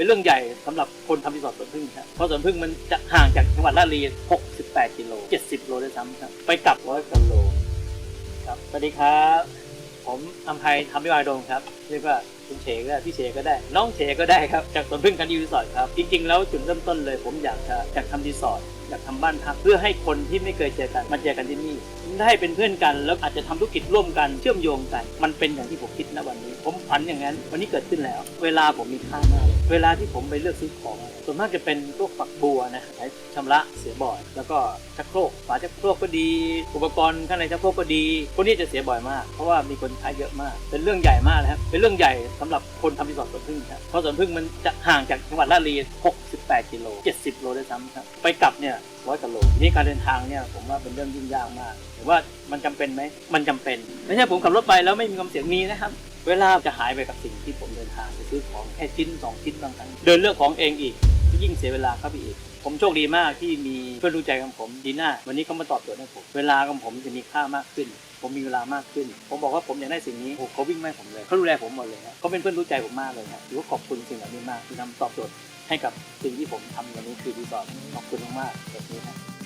เป็นเรื่องใหญ่สำหรับคนทำรีสอร์ทสวนพึ่งครับเพราะสวนพึ่งมันจะห่างจากจังหวัดราชบุรี68กิโล70โลด้วยซ้ำครับไปกลับร้อยกิโลครับสวัสดีครับ ผมอัมภัยทำวิวายดงครับเรียกว่า คุณเฉก็ได้พี่เฉก็ได้ น้องเฉก็ได้ครับ จากสวนพึ่งกันดีรีสอร์ทครับ จริงๆ แล้วจุดเริ่มต้นเลย ผมอยากจะอยากทำรีสอร์ทอยากทำบ้านพักเพื่อให้คนที่ไม่เคยเจอกันมาเจอกันที่นี่ได้เป็นเพื่อนกันแล้วอาจจะทำธุรกิจร่วมกันเชื่อมโยงกัน มันเป็นอย่างที่ผมคิดนะวันนี้ ผมฝันอย่างนั้น วันนี้เกิดขึ้นแล้ว เวลาผมมีค่ามากเวลาที่ผมไปเลือกซื้อของส่วนมากจะเป็นพวกฝักบัวนะใช้ชำระเสียบ่อย แล้วก็ชักโครกฝาชักโครกก็ดี อุปกรณ์ข้างในชักโครกก็ดีพวกนี้จะเสียบ่อยมาก เพราะว่ามีคนใช้เยอะมาก เป็นเรื่องใหญ่มากนะครับเป็นเรื่องใหญ่สำหรับคนทำรีสอร์ทสวนพึ่งครับเพราะสวนพึ่งมันจะห่างจากจังหวัดราชบุรี68กิโล70 โลด้วยซ้ำครับ ไปกลับเนี่ยร้อยกิโลทีนี้การเดินทางเนี่ยผมว่าเป็นเรื่องยุ่งยากมากแต่ว่ามันจำเป็นไหมมันจำเป็นไม่ใช่ผมขับรถไปแล้วไม่มีความเสี่ยงมีนะครับเวลาจะหายไปกับสิ่งที่ผมเดินทางไปซื้อของแค่ชิ้นสองชิ้นบางครั้งเดินเลือกของเองอีก ยิ่งเสียเวลาครับอีก ผมโชคดีมากที่มีเพื่อนรู้ใจของผมดีน่าวันนี้เขามาตอบโจทย์ให้ผมเวลาของผมจะมีค่ามากขึ้น ผมมีเวลามากขึ้น ผมบอกว่าผมอยากได้สิ่งนี้โอ้โหเขาวิ่งไม่ผมเลยเขาดูแลผมหมดเลยครับเขาเป็นเพื่อนรู้ใจผมมากเลยครับถือว่าขอบคุณสิ่งเหล่านี้มากที่ทำตอบโจทย์ให้กับสิ่งที่ผมทำวันนี้คือดีสอร์ขอบคุณมากๆแบบนี้ครับ